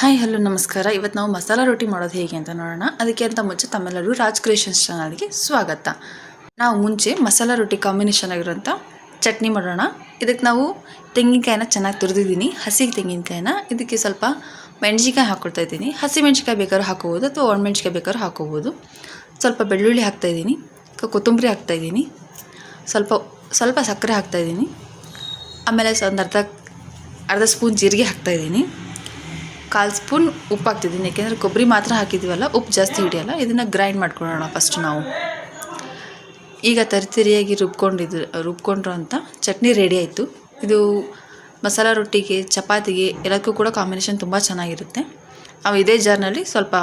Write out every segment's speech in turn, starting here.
Hi, hello, ನಮಸ್ಕಾರ. ಇವತ್ತು ನಾವು ಮಸಾಲ ರೊಟ್ಟಿ ಮಾಡೋದು ಹೇಗೆ ಅಂತ ನೋಡೋಣ. ಅದಕ್ಕೆ ಅಂತ ಮುಂಚೆ ತಮ್ಮೆಲ್ಲರೂ ರಾಜ್ ಕ್ರಿಯೇಷನ್ಸ್ ಚಾನಲ್ಗೆ ಸ್ವಾಗತ. ನಾವು ಮುಂಚೆ ಮಸಾಲ ರೊಟ್ಟಿ ಕಾಂಬಿನೇಷನ್ ಆಗಿರೋಂಥ ಚಟ್ನಿ ಮಾಡೋಣ. ಇದಕ್ಕೆ ನಾವು ತೆಂಗಿನಕಾಯಿನ ಚೆನ್ನಾಗಿ ತುರಿದಿದ್ದೀನಿ. ಹಸಿ ತೆಂಗಿನಕಾಯಿನ. ಇದಕ್ಕೆ ಸ್ವಲ್ಪ ಮೆಣಸಿಕಾಯಿ ಹಾಕ್ಕೊಳ್ತಾ ಇದ್ದೀನಿ. ಹಸಿ ಮೆಣಸಿಕಾಯಿ ಬೇಕಾದ್ರೂ ಹಾಕೋಬೋದು ಅಥವಾ ಒಣಮೆಣ್ಸಿಕಾಯಿ ಬೇಕಾದ್ರೂ ಹಾಕೋಬೋದು ಸ್ವಲ್ಪ ಬೆಳ್ಳುಳ್ಳಿ ಹಾಕ್ತಾಯಿದ್ದೀನಿ ಕೊತ್ತಂಬರಿ ಹಾಕ್ತಾಯಿದ್ದೀನಿ ಸ್ವಲ್ಪ ಸ್ವಲ್ಪ ಸಕ್ಕರೆ ಹಾಕ್ತಾಯಿದ್ದೀನಿ ಆಮೇಲೆ ಸ ಒಂದು ಅರ್ಧ ಅರ್ಧ ಸ್ಪೂನ್ ಜೀರಿಗೆ ಹಾಕ್ತಾಯಿದ್ದೀನಿ ಕಾಲು ಸ್ಪೂನ್ ಉಪ್ಪು ಹಾಕ್ತಿದ್ದೀನಿ ಯಾಕೆಂದರೆ ಕೊಬ್ಬರಿ ಮಾತ್ರ ಹಾಕಿದ್ದೀವಲ್ಲ ಉಪ್ಪು ಜಾಸ್ತಿ ಹಿಡಿಯಲ್ಲ, ಇದನ್ನು ಗ್ರೈಂಡ್ ಮಾಡ್ಕೊಳ್ಳೋಣ ಫಸ್ಟ್ ನಾವು. ಈಗ ತರಿತರಿಯಾಗಿ ರುಬ್ಕೊಂಡಿದ್ದು ರುಬ್ಕೊಂಡ್ರು ಅಂತ ಚಟ್ನಿ ರೆಡಿ ಆಯಿತು. ಇದು ಮಸಾಲ ರೊಟ್ಟಿಗೆ, ಚಪಾತಿಗೆ ಎಲ್ಲದಕ್ಕೂ ಕೂಡ ಕಾಂಬಿನೇಷನ್ ತುಂಬ ಚೆನ್ನಾಗಿರುತ್ತೆ. ನಾವು ಇದೇ ಜಾರ್ನಲ್ಲಿ ಸ್ವಲ್ಪ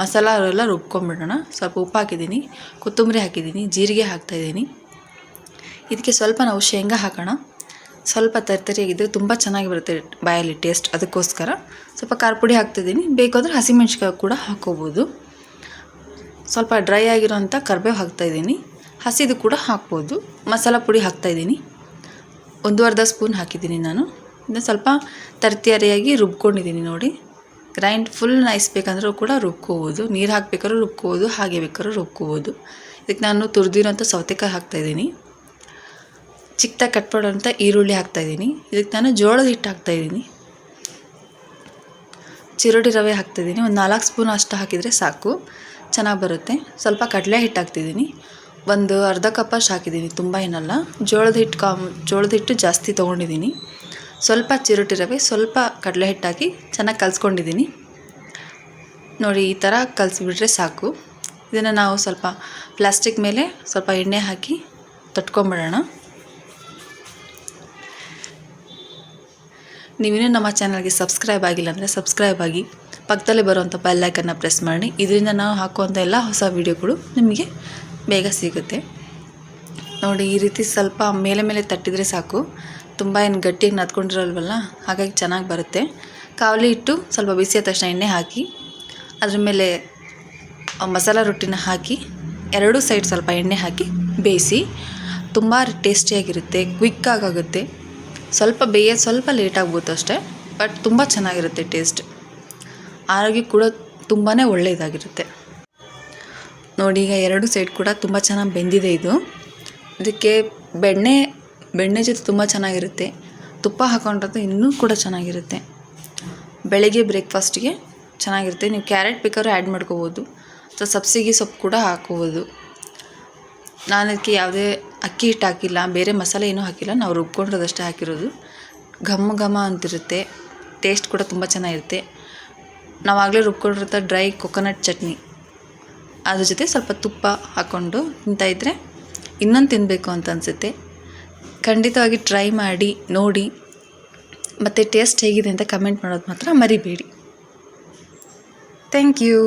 ಮಸಾಲ ಎಲ್ಲ ರುಬ್ಕೊಂಡ್ಬಿಡೋಣ. ಸ್ವಲ್ಪ ಉಪ್ಪು ಹಾಕಿದ್ದೀನಿ, ಕೊತ್ತಂಬರಿ ಹಾಕಿದ್ದೀನಿ, ಜೀರಿಗೆ ಹಾಕ್ತಾಯಿದ್ದೀನಿ ಇದಕ್ಕೆ ಸ್ವಲ್ಪ ನಾವು ಶೇಂಗಾ ಹಾಕೋಣ. ಸ್ವಲ್ಪ ತರಿತರಿಯಾಗಿದ್ದರೆ ತುಂಬ ಚೆನ್ನಾಗಿ ಬರುತ್ತೆ ಬಾಯಲ್ಲಿ ಟೇಸ್ಟ್ ಅದಕ್ಕೋಸ್ಕರ ಸ್ವಲ್ಪ ಖಾರ ಪುಡಿ ಹಾಕ್ತಿದ್ದೀನಿ. ಬೇಕಾದರೆ ಹಸಿಮೆಣ್ಸಿಕಾಯಿ ಕೂಡ ಹಾಕ್ಕೋಬೋದು. ಸ್ವಲ್ಪ ಡ್ರೈ ಆಗಿರೋಂಥ ಕರ್ಬೇವು ಹಾಕ್ತಾಯಿದ್ದೀನಿ ಹಸಿದು ಕೂಡ ಹಾಕ್ಬೋದು. ಮಸಾಲ ಪುಡಿ ಹಾಕ್ತಾಯಿದ್ದೀನಿ ಒಂದು ಅರ್ಧ ಸ್ಪೂನ್ ಹಾಕಿದ್ದೀನಿ ನಾನು. ಇನ್ನು ಸ್ವಲ್ಪ ತರ್ತಿಯಾರಿಯಾಗಿ ರುಬ್ಕೊಂಡಿದ್ದೀನಿ ನೋಡಿ. ಗ್ರೈಂಡ್ ಫುಲ್ ನೈಸ್ ಬೇಕಂದ್ರೂ ಕೂಡ ರುಬ್ಕೋಬೋದು. ನೀರು ಹಾಕಬೇಕಾದ್ರೂ ರುಬ್ಕೋಬೋದು, ಹಾಗೆ ಬೇಕಾದ್ರೂ ರುಬ್ಕೋಬೋದು. ಇದಕ್ಕೆ ನಾನು ತುರಿದಿರೋಂಥ ಸೌತೆಕಾಯಿ ಹಾಕ್ತಾಯಿದ್ದೀನಿ ಚಿಕ್ಕದಾಗಿ ಕಟ್ ಮಾಡುವಂಥ ಈರುಳ್ಳಿ ಹಾಕ್ತಾಯಿದ್ದೀನಿ ಇದಕ್ಕೆ ನಾನು ಜೋಳದ ಹಿಟ್ಟು ಹಾಕ್ತಾಯಿದ್ದೀನಿ ಚಿರೋಟಿ ರವೆ ಹಾಕ್ತಾಯಿದ್ದೀನಿ ಒಂದು ನಾಲ್ಕು ಸ್ಪೂನ್ ಅಷ್ಟು ಹಾಕಿದರೆ ಸಾಕು. ಚೆನ್ನಾಗಿ ಬರುತ್ತೆ. ಸ್ವಲ್ಪ ಕಡಲೆ ಹಿಟ್ಟು ಹಾಕ್ತಿದ್ದೀನಿ ಒಂದು ಅರ್ಧ ಕಪ್ ಅಷ್ಟು ಹಾಕಿದ್ದೀನಿ. ತುಂಬ ಏನಲ್ಲ. ಜೋಳದ ಹಿಟ್ಟು ಕಾಮ್, ಜೋಳದ ಹಿಟ್ಟು ಜಾಸ್ತಿ ತೊಗೊಂಡಿದ್ದೀನಿ. ಸ್ವಲ್ಪ ಚಿರೋಟಿ ರವೆ, ಸ್ವಲ್ಪ ಕಡಲೆ ಹಿಟ್ಟು ಹಾಕಿ ಚೆನ್ನಾಗಿ ಕಲಿಸ್ಕೊಂಡಿದ್ದೀನಿ. ನೋಡಿ, ಈ ಥರ ಕಲಿಸ್ಬಿಟ್ರೆ ಸಾಕು. ಇದನ್ನು ನಾವು ಸ್ವಲ್ಪ ಪ್ಲಾಸ್ಟಿಕ್ ಮೇಲೆ ಸ್ವಲ್ಪ ಎಣ್ಣೆ ಹಾಕಿ ತಟ್ಕೊಂಬಿಡೋಣ. ನೀವಿನ್ನೂ ನಮ್ಮ ಚಾನಲ್ಗೆ ಸಬ್ಸ್ಕ್ರೈಬ್ ಆಗಿಲ್ಲ ಅಂದರೆ ಸಬ್ಸ್ಕ್ರೈಬ್ ಆಗಿ, ಪಕ್ಕದಲ್ಲೇ ಬರುವಂಥ ಬೆಲ್ಲೈಕನ್ನು ಪ್ರೆಸ್ ಮಾಡಿ. ಇದರಿಂದ ನಾವು ಹಾಕುವಂಥ ಎಲ್ಲ ಹೊಸ ವೀಡಿಯೋಗಳು ನಿಮಗೆ ಬೇಗ ಸಿಗುತ್ತೆ. ನೋಡಿ, ಈ ರೀತಿ ಸ್ವಲ್ಪ ಮೇಲೆ ಮೇಲೆ ತಟ್ಟಿದರೆ ಸಾಕು. ತುಂಬ ಏನು ಗಟ್ಟಿಯಾಗಿ ನದ್ಕೊಂಡಿರಲ್ವಲ್ಲ ಹಾಗಾಗಿ ಚೆನ್ನಾಗಿ ಬರುತ್ತೆ. ಕಾವಲಿ ಇಟ್ಟು ಸ್ವಲ್ಪ ಬಿಸಿಯ ತಕ್ಷಣ ಎಣ್ಣೆ ಹಾಕಿ, ಅದ್ರ ಮೇಲೆ ಮಸಾಲ ರೊಟ್ಟಿನ ಹಾಕಿ, ಎರಡೂ ಸೈಡ್ ಸ್ವಲ್ಪ ಎಣ್ಣೆ ಹಾಕಿ ಬೇಯಿಸಿ, ತುಂಬ ಟೇಸ್ಟಿಯಾಗಿರುತ್ತೆ ಕ್ವಿಕ್ಕಾಗುತ್ತೆ ಸ್ವಲ್ಪ ಬೇಯ, ಸ್ವಲ್ಪ ಲೇಟ್ ಆಗ್ಬೋದು ಅಷ್ಟೇ ಬಟ್ ತುಂಬ ಚೆನ್ನಾಗಿರುತ್ತೆ ಟೇಸ್ಟ್ ಆರೋಗ್ಯ ಕೂಡ ತುಂಬಾ ಒಳ್ಳೆಯದಾಗಿರುತ್ತೆ ನೋಡಿ, ಈಗ ಎರಡು ಸೈಡ್ ಕೂಡ ತುಂಬ ಚೆನ್ನಾಗಿ ಬೆಂದಿದೆ ಇದು. ಇದಕ್ಕೆ ಬೆಣ್ಣೆ ಬೆಣ್ಣೆ ಜೊತೆ ತುಂಬ ಚೆನ್ನಾಗಿರುತ್ತೆ. ತುಪ್ಪ ಹಾಕೊಂಡ್ರೆ ಇನ್ನೂ ಕೂಡ ಚೆನ್ನಾಗಿರುತ್ತೆ. ಬೆಳಗ್ಗೆ ಬ್ರೇಕ್ಫಾಸ್ಟಿಗೆ ಚೆನ್ನಾಗಿರುತ್ತೆ. ನೀವು ಕ್ಯಾರೆಟ್ ಬೇಕಾದ್ರೂ ಆ್ಯಡ್ ಮಾಡ್ಕೋಬೋದು. ಅಥವಾ ಸಬ್ಸಿಗೆ ಸೊಪ್ಪು ಕೂಡ ಹಾಕೋಬೋದು. ನಾನು ಅದಕ್ಕೆ ಯಾವುದೇ ಅಕ್ಕಿ ಹಿಟ್ಟು ಹಾಕಿಲ್ಲ, ಬೇರೆ ಮಸಾಲೆ ಏನೂ ಹಾಕಿಲ್ಲ, ನಾವು ರುಬ್ಕೊಂಡಿರೋದಷ್ಟೇ ಹಾಕಿರೋದು. ಘಮ ಘಮ ಅಂತಿರುತ್ತೆ ಟೇಸ್ಟ್ ಕೂಡ ತುಂಬ ಚೆನ್ನಾಗಿರುತ್ತೆ. ನಾವು ಆಗಲೇ ಡ್ರೈ ಕೊಕೊನಟ್ ಚಟ್ನಿ. ಅದ್ರ ಜೊತೆ ಸ್ವಲ್ಪ ತುಪ್ಪ ಹಾಕ್ಕೊಂಡು ತಿಂತಾಯಿದ್ರೆ ಇನ್ನೊಂದು ತಿನ್ನಬೇಕು ಅಂತ ಅನಿಸುತ್ತೆ. ಖಂಡಿತವಾಗಿ ಟ್ರೈ ಮಾಡಿ, ನೋಡಿ. ಮತ್ತು ಟೇಸ್ಟ್ ಹೇಗಿದೆ ಅಂತ ಕಮೆಂಟ್ ಮಾಡೋದು ಮಾತ್ರ ಮರಿಬೇಡಿ. Thank you